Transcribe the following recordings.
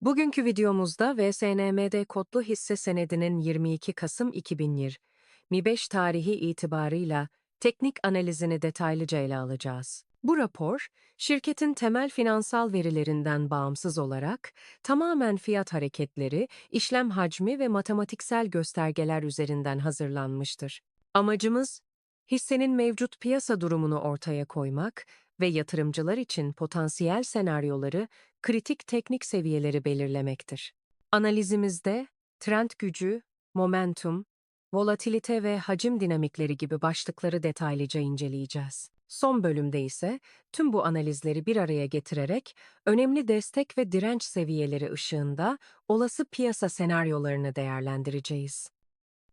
Bugünkü videomuzda VSNM'de kodlu hisse senedinin 22 Kasım 2025 tarihi itibarıyla teknik analizini detaylıca ele alacağız. Bu rapor, şirketin temel finansal verilerinden bağımsız olarak tamamen fiyat hareketleri, işlem hacmi ve matematiksel göstergeler üzerinden hazırlanmıştır. Amacımız, hissenin mevcut piyasa durumunu ortaya koymak ve yatırımcılar için potansiyel senaryoları kritik teknik seviyeleri belirlemektir. Analizimizde trend gücü, momentum, volatilite ve hacim dinamikleri gibi başlıkları detaylıca inceleyeceğiz. Son bölümde ise tüm bu analizleri bir araya getirerek önemli destek ve direnç seviyeleri ışığında olası piyasa senaryolarını değerlendireceğiz.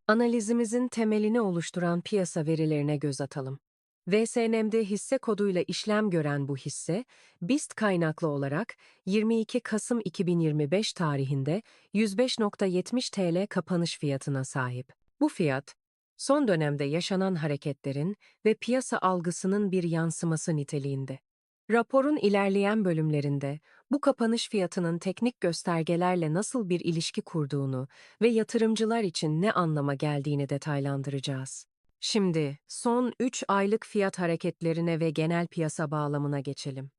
Analizimizin temelini oluşturan piyasa verilerine göz atalım. VSNM'de hisse koduyla işlem gören bu hisse, BIST kaynaklı olarak 22 Kasım 2025 tarihinde 105.70 TL kapanış fiyatına sahip. Bu fiyat, son dönemde yaşanan hareketlerin ve piyasa algısının bir yansıması niteliğinde. Raporun ilerleyen bölümlerinde bu kapanış fiyatının teknik göstergelerle nasıl bir ilişki kurduğunu ve yatırımcılar için ne anlama geldiğini detaylandıracağız. Şimdi son 3 aylık fiyat hareketlerine ve genel piyasa bağlamına geçelim.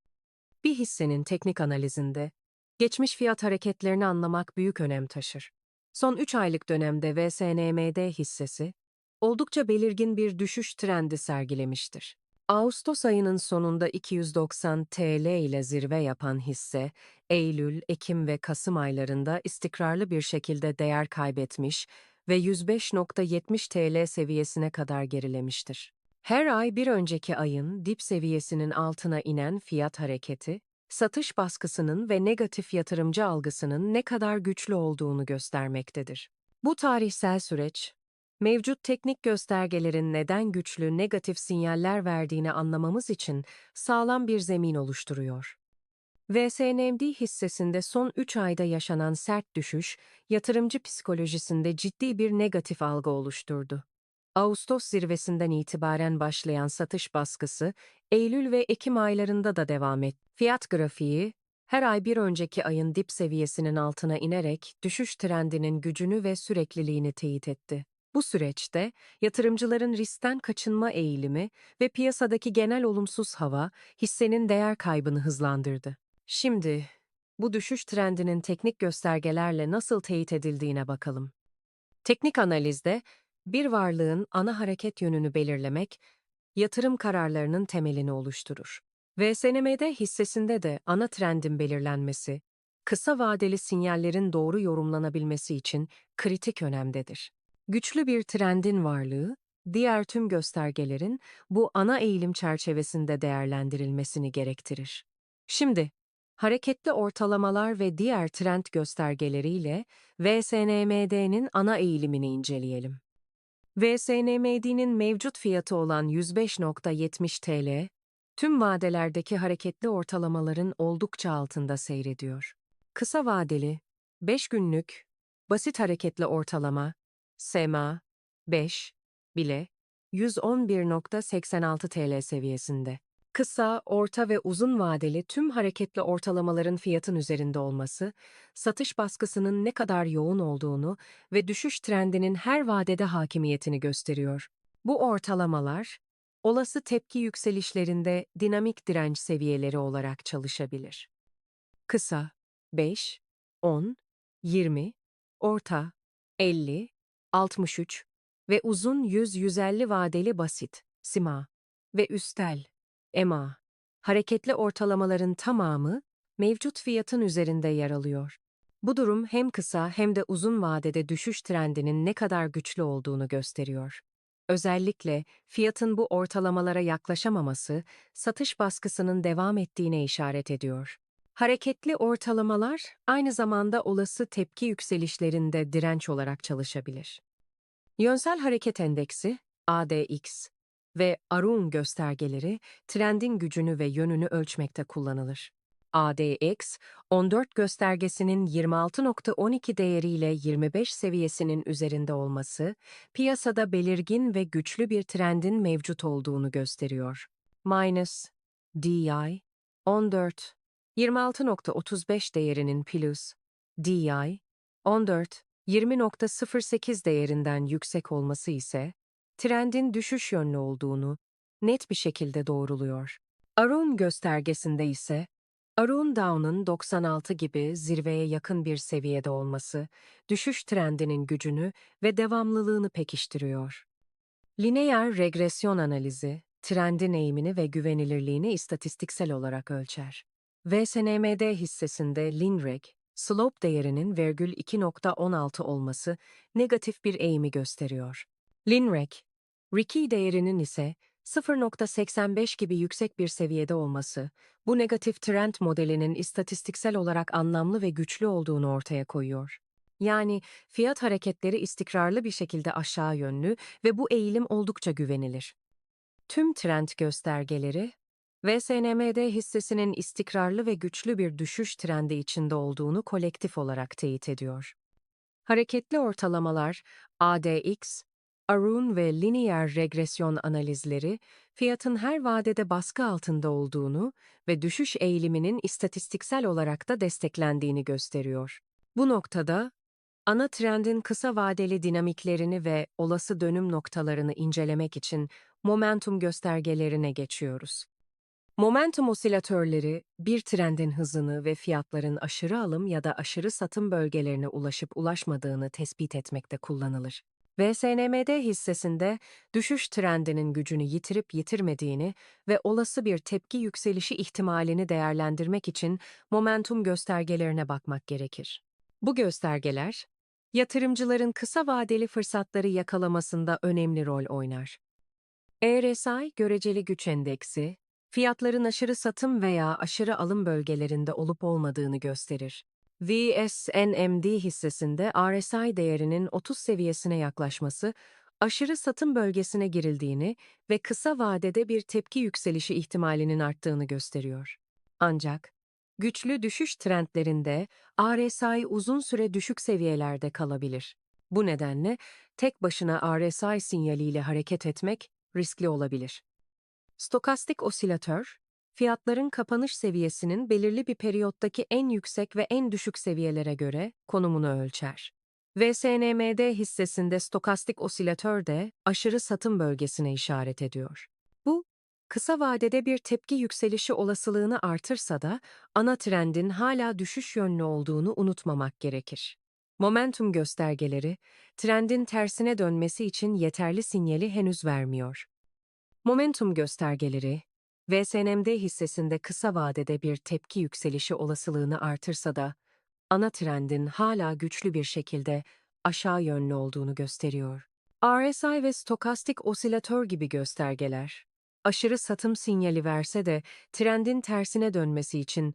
Bir hissenin teknik analizinde geçmiş fiyat hareketlerini anlamak büyük önem taşır. Son 3 aylık dönemde VSNMD hissesi oldukça belirgin bir düşüş trendi sergilemiştir. Ağustos ayının sonunda 290 TL ile zirve yapan hisse, Eylül, Ekim ve Kasım aylarında istikrarlı bir şekilde değer kaybetmiş ve 105.70 TL seviyesine kadar gerilemiştir. Her ay bir önceki ayın dip seviyesinin altına inen fiyat hareketi, satış baskısının ve negatif yatırımcı algısının ne kadar güçlü olduğunu göstermektedir. Bu tarihsel süreç, mevcut teknik göstergelerin neden güçlü negatif sinyaller verdiğini anlamamız için sağlam bir zemin oluşturuyor. VSNMD hissesinde son 3 ayda yaşanan sert düşüş, yatırımcı psikolojisinde ciddi bir negatif algı oluşturdu. Ağustos zirvesinden itibaren başlayan satış baskısı, Eylül ve Ekim aylarında da devam etti. Fiyat grafiği, her ay bir önceki ayın dip seviyesinin altına inerek düşüş trendinin gücünü ve sürekliliğini teyit etti. Bu süreçte yatırımcıların riskten kaçınma eğilimi ve piyasadaki genel olumsuz hava hissenin değer kaybını hızlandırdı. Şimdi bu düşüş trendinin teknik göstergelerle nasıl teyit edildiğine bakalım. Teknik analizde bir varlığın ana hareket yönünü belirlemek, yatırım kararlarının temelini oluşturur. VSNM'de hissesinde de ana trendin belirlenmesi, kısa vadeli sinyallerin doğru yorumlanabilmesi için kritik önemdedir. Güçlü bir trendin varlığı, diğer tüm göstergelerin bu ana eğilim çerçevesinde değerlendirilmesini gerektirir. Şimdi, hareketli ortalamalar ve diğer trend göstergeleriyle VSNMD'nin ana eğilimini inceleyelim. VSNMD'nin mevcut fiyatı olan 105.70 TL, tüm vadelerdeki hareketli ortalamaların oldukça altında seyrediyor. Kısa vadeli, 5 günlük, basit hareketli ortalama, SMA 5 bile 111.86 TL seviyesinde. Kısa, orta ve uzun vadeli tüm hareketli ortalamaların fiyatın üzerinde olması, satış baskısının ne kadar yoğun olduğunu ve düşüş trendinin her vadede hakimiyetini gösteriyor. Bu ortalamalar, olası tepki yükselişlerinde dinamik direnç seviyeleri olarak çalışabilir. Kısa 5, 10, 20, orta 50, 63 ve uzun 100-150 vadeli basit, SIMA ve üstel, EMA. Hareketli ortalamaların tamamı mevcut fiyatın üzerinde yer alıyor. Bu durum hem kısa hem de uzun vadede düşüş trendinin ne kadar güçlü olduğunu gösteriyor. Özellikle fiyatın bu ortalamalara yaklaşamaması, satış baskısının devam ettiğine işaret ediyor. Hareketli ortalamalar aynı zamanda olası tepki yükselişlerinde direnç olarak çalışabilir. Yönsel Hareket Endeksi, ADX ve ARUN göstergeleri trendin gücünü ve yönünü ölçmekte kullanılır. ADX, 14 göstergesinin 26.12 değeriyle 25 seviyesinin üzerinde olması, piyasada belirgin ve güçlü bir trendin mevcut olduğunu gösteriyor. Minus, DI, 14, 26.35 değerinin plus, DI 14 20.08 değerinden yüksek olması ise trendin düşüş yönlü olduğunu net bir şekilde doğruluyor. Arun göstergesinde ise Arun Down'un 96 gibi zirveye yakın bir seviyede olması, düşüş trendinin gücünü ve devamlılığını pekiştiriyor. Lineer regresyon analizi, trendin eğimini ve güvenilirliğini istatistiksel olarak ölçer. VSNMD hissesinde Linreg, slope değerinin virgül 2.16 olması negatif bir eğimi gösteriyor. Linreg, Ricky değerinin ise 0.85 gibi yüksek bir seviyede olması, bu negatif trend modelinin istatistiksel olarak anlamlı ve güçlü olduğunu ortaya koyuyor. Yani fiyat hareketleri istikrarlı bir şekilde aşağı yönlü ve bu eğilim oldukça güvenilir. Tüm trend göstergeleri, VSNMD hissesinin istikrarlı ve güçlü bir düşüş trendi içinde olduğunu kolektif olarak teyit ediyor. Hareketli ortalamalar, ADX, Arun ve lineer regresyon analizleri, fiyatın her vadede baskı altında olduğunu ve düşüş eğiliminin istatistiksel olarak da desteklendiğini gösteriyor. Bu noktada, ana trendin kısa vadeli dinamiklerini ve olası dönüm noktalarını incelemek için momentum göstergelerine geçiyoruz. Momentum osilatörleri, bir trendin hızını ve fiyatların aşırı alım ya da aşırı satım bölgelerine ulaşıp ulaşmadığını tespit etmekte kullanılır. VSNMD hissesinde düşüş trendinin gücünü yitirip yitirmediğini ve olası bir tepki yükselişi ihtimalini değerlendirmek için momentum göstergelerine bakmak gerekir. Bu göstergeler, yatırımcıların kısa vadeli fırsatları yakalamasında önemli rol oynar. RSI göreceli güç endeksi, fiyatların aşırı satım veya aşırı alım bölgelerinde olup olmadığını gösterir. VSNMD hissesinde RSI değerinin 30 seviyesine yaklaşması, aşırı satım bölgesine girildiğini ve kısa vadede bir tepki yükselişi ihtimalinin arttığını gösteriyor. Ancak, güçlü düşüş trendlerinde RSI uzun süre düşük seviyelerde kalabilir. Bu nedenle tek başına RSI sinyaliyle hareket etmek riskli olabilir. Stokastik osilatör, fiyatların kapanış seviyesinin belirli bir periyottaki en yüksek ve en düşük seviyelere göre konumunu ölçer. VSNMD hissesinde stokastik osilatör de aşırı satım bölgesine işaret ediyor. Bu, kısa vadede bir tepki yükselişi olasılığını artırsa da ana trendin hala düşüş yönlü olduğunu unutmamak gerekir. Momentum göstergeleri, trendin tersine dönmesi için yeterli sinyali henüz vermiyor. Momentum göstergeleri, VSNMD hissesinde kısa vadede bir tepki yükselişi olasılığını artırsa da, ana trendin hala güçlü bir şekilde aşağı yönlü olduğunu gösteriyor. RSI ve stokastik osilatör gibi göstergeler, aşırı satım sinyali verse de trendin tersine dönmesi için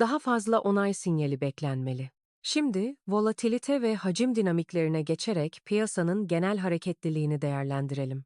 daha fazla onay sinyali beklenmeli. Şimdi volatilite ve hacim dinamiklerine geçerek piyasanın genel hareketliliğini değerlendirelim.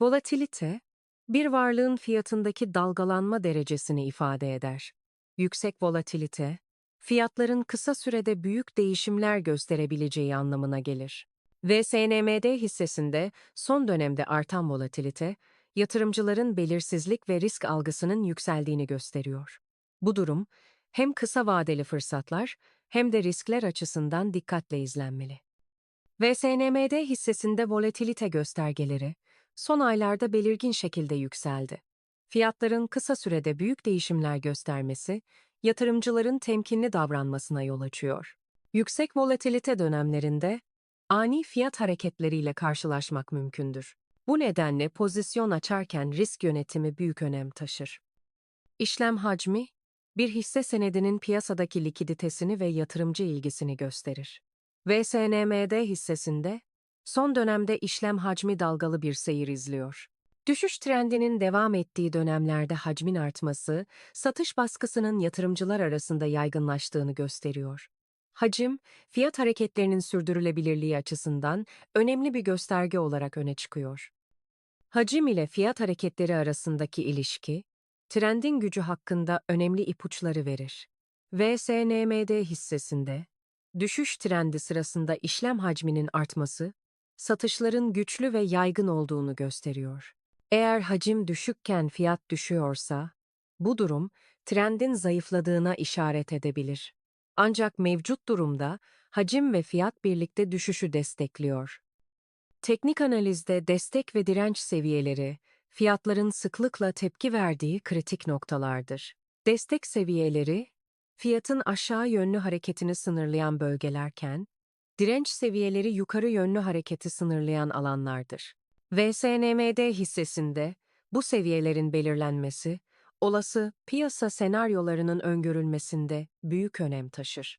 Volatilite, bir varlığın fiyatındaki dalgalanma derecesini ifade eder. Yüksek volatilite, fiyatların kısa sürede büyük değişimler gösterebileceği anlamına gelir. VSNMD hissesinde son dönemde artan volatilite, yatırımcıların belirsizlik ve risk algısının yükseldiğini gösteriyor. Bu durum, hem kısa vadeli fırsatlar hem de riskler açısından dikkatle izlenmeli. VSNMD hissesinde volatilite göstergeleri, son aylarda belirgin şekilde yükseldi. Fiyatların kısa sürede büyük değişimler göstermesi, yatırımcıların temkinli davranmasına yol açıyor. Yüksek volatilite dönemlerinde ani fiyat hareketleriyle karşılaşmak mümkündür. Bu nedenle pozisyon açarken risk yönetimi büyük önem taşır. İşlem hacmi, bir hisse senedinin piyasadaki likiditesini ve yatırımcı ilgisini gösterir. VSNMD hissesinde son dönemde işlem hacmi dalgalı bir seyir izliyor. Düşüş trendinin devam ettiği dönemlerde hacmin artması, satış baskısının yatırımcılar arasında yaygınlaştığını gösteriyor. Hacim, fiyat hareketlerinin sürdürülebilirliği açısından önemli bir gösterge olarak öne çıkıyor. Hacim ile fiyat hareketleri arasındaki ilişki, trendin gücü hakkında önemli ipuçları verir. VSNMD hissesinde, düşüş trendi sırasında işlem hacminin artması, satışların güçlü ve yaygın olduğunu gösteriyor. Eğer hacim düşükken fiyat düşüyorsa, bu durum trendin zayıfladığına işaret edebilir. Ancak mevcut durumda hacim ve fiyat birlikte düşüşü destekliyor. Teknik analizde destek ve direnç seviyeleri, fiyatların sıklıkla tepki verdiği kritik noktalardır. Destek seviyeleri, fiyatın aşağı yönlü hareketini sınırlayan bölgelerken, direnç seviyeleri yukarı yönlü hareketi sınırlayan alanlardır. VSNMD hissesinde bu seviyelerin belirlenmesi, olası piyasa senaryolarının öngörülmesinde büyük önem taşır.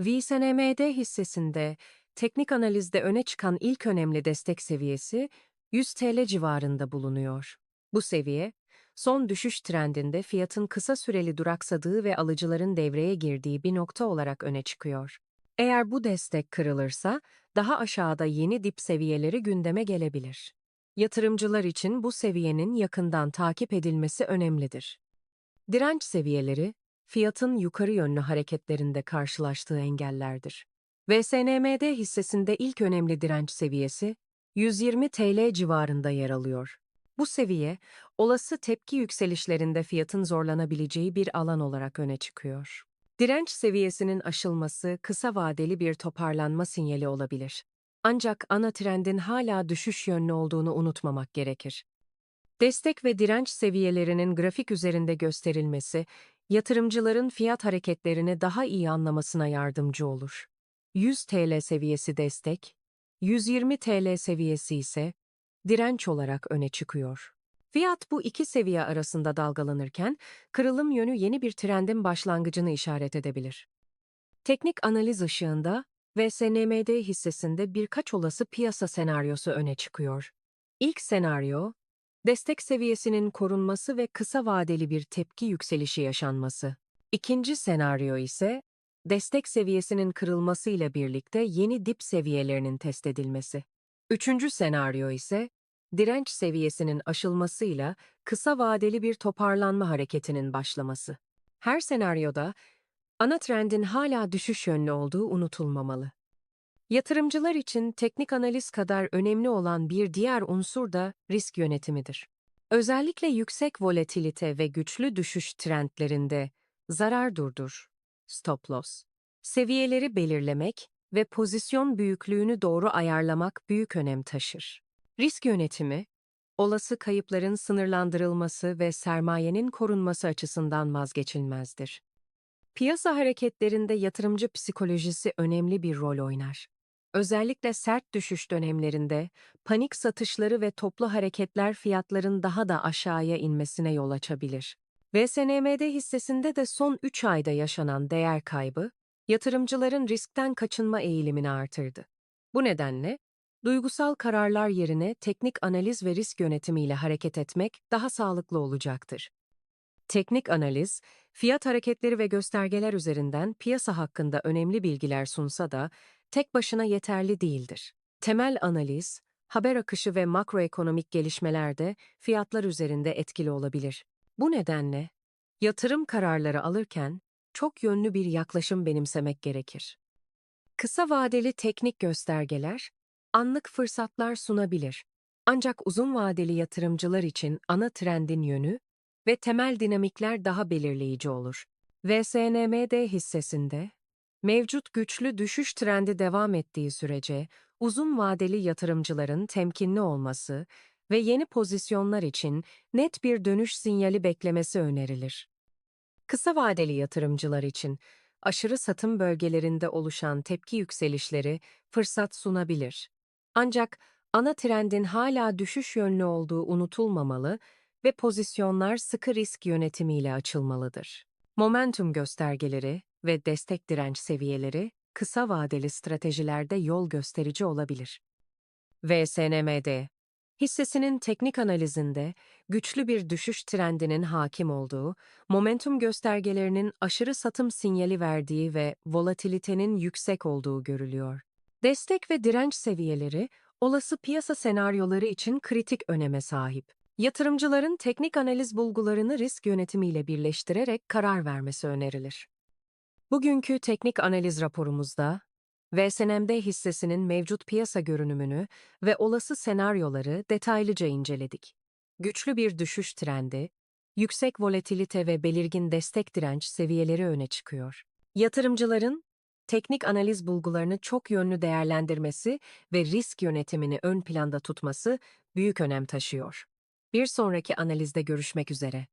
VSNMD hissesinde teknik analizde öne çıkan ilk önemli destek seviyesi 100 TL civarında bulunuyor. Bu seviye, son düşüş trendinde fiyatın kısa süreli duraksadığı ve alıcıların devreye girdiği bir nokta olarak öne çıkıyor. Eğer bu destek kırılırsa, daha aşağıda yeni dip seviyeleri gündeme gelebilir. Yatırımcılar için bu seviyenin yakından takip edilmesi önemlidir. Direnç seviyeleri, fiyatın yukarı yönlü hareketlerinde karşılaştığı engellerdir. VSNMD hissesinde ilk önemli direnç seviyesi 120 TL civarında yer alıyor. Bu seviye, olası tepki yükselişlerinde fiyatın zorlanabileceği bir alan olarak öne çıkıyor. Direnç seviyesinin aşılması kısa vadeli bir toparlanma sinyali olabilir. Ancak ana trendin hala düşüş yönlü olduğunu unutmamak gerekir. Destek ve direnç seviyelerinin grafik üzerinde gösterilmesi, yatırımcıların fiyat hareketlerini daha iyi anlamasına yardımcı olur. 100 TL seviyesi destek, 120 TL seviyesi ise direnç olarak öne çıkıyor. Fiyat bu iki seviye arasında dalgalanırken, kırılım yönü yeni bir trendin başlangıcını işaret edebilir. Teknik analiz ışığında ve SNMD hissesinde birkaç olası piyasa senaryosu öne çıkıyor. İlk senaryo, destek seviyesinin korunması ve kısa vadeli bir tepki yükselişi yaşanması. İkinci senaryo ise, destek seviyesinin kırılmasıyla birlikte yeni dip seviyelerinin test edilmesi. Üçüncü senaryo ise, direnç seviyesinin aşılmasıyla kısa vadeli bir toparlanma hareketinin başlaması. Her senaryoda ana trendin hala düşüş yönlü olduğu unutulmamalı. Yatırımcılar için teknik analiz kadar önemli olan bir diğer unsur da risk yönetimidir. Özellikle yüksek volatilite ve güçlü düşüş trendlerinde zarar durdur, stop loss, seviyeleri belirlemek ve pozisyon büyüklüğünü doğru ayarlamak büyük önem taşır. Risk yönetimi, olası kayıpların sınırlandırılması ve sermayenin korunması açısından vazgeçilmezdir. Piyasa hareketlerinde yatırımcı psikolojisi önemli bir rol oynar. Özellikle sert düşüş dönemlerinde panik satışları ve toplu hareketler fiyatların daha da aşağıya inmesine yol açabilir. VSNMD hissesinde de son 3 ayda yaşanan değer kaybı, yatırımcıların riskten kaçınma eğilimini artırdı. Bu nedenle, duygusal kararlar yerine teknik analiz ve risk yönetimiyle hareket etmek daha sağlıklı olacaktır. Teknik analiz, fiyat hareketleri ve göstergeler üzerinden piyasa hakkında önemli bilgiler sunsa da tek başına yeterli değildir. Temel analiz, haber akışı ve makroekonomik gelişmelerde fiyatlar üzerinde etkili olabilir. Bu nedenle yatırım kararları alırken çok yönlü bir yaklaşım benimsemek gerekir. Kısa vadeli teknik göstergeler anlık fırsatlar sunabilir. Ancak uzun vadeli yatırımcılar için ana trendin yönü ve temel dinamikler daha belirleyici olur. VSNMD hissesinde mevcut güçlü düşüş trendi devam ettiği sürece uzun vadeli yatırımcıların temkinli olması ve yeni pozisyonlar için net bir dönüş sinyali beklemesi önerilir. Kısa vadeli yatırımcılar için aşırı satım bölgelerinde oluşan tepki yükselişleri fırsat sunabilir. Ancak ana trendin hala düşüş yönlü olduğu unutulmamalı ve pozisyonlar sıkı risk yönetimiyle açılmalıdır. Momentum göstergeleri ve destek direnç seviyeleri kısa vadeli stratejilerde yol gösterici olabilir. VSNMD Hissesinin teknik analizinde güçlü bir düşüş trendinin hakim olduğu, momentum göstergelerinin aşırı satım sinyali verdiği ve volatilitenin yüksek olduğu görülüyor. Destek ve direnç seviyeleri olası piyasa senaryoları için kritik öneme sahip. Yatırımcıların teknik analiz bulgularını risk yönetimiyle birleştirerek karar vermesi önerilir. Bugünkü teknik analiz raporumuzda VSNMD hissesinin mevcut piyasa görünümünü ve olası senaryoları detaylıca inceledik. Güçlü bir düşüş trendi, yüksek volatilite ve belirgin destek direnç seviyeleri öne çıkıyor. Yatırımcıların teknik analiz bulgularını çok yönlü değerlendirmesi ve risk yönetimini ön planda tutması büyük önem taşıyor. Bir sonraki analizde görüşmek üzere.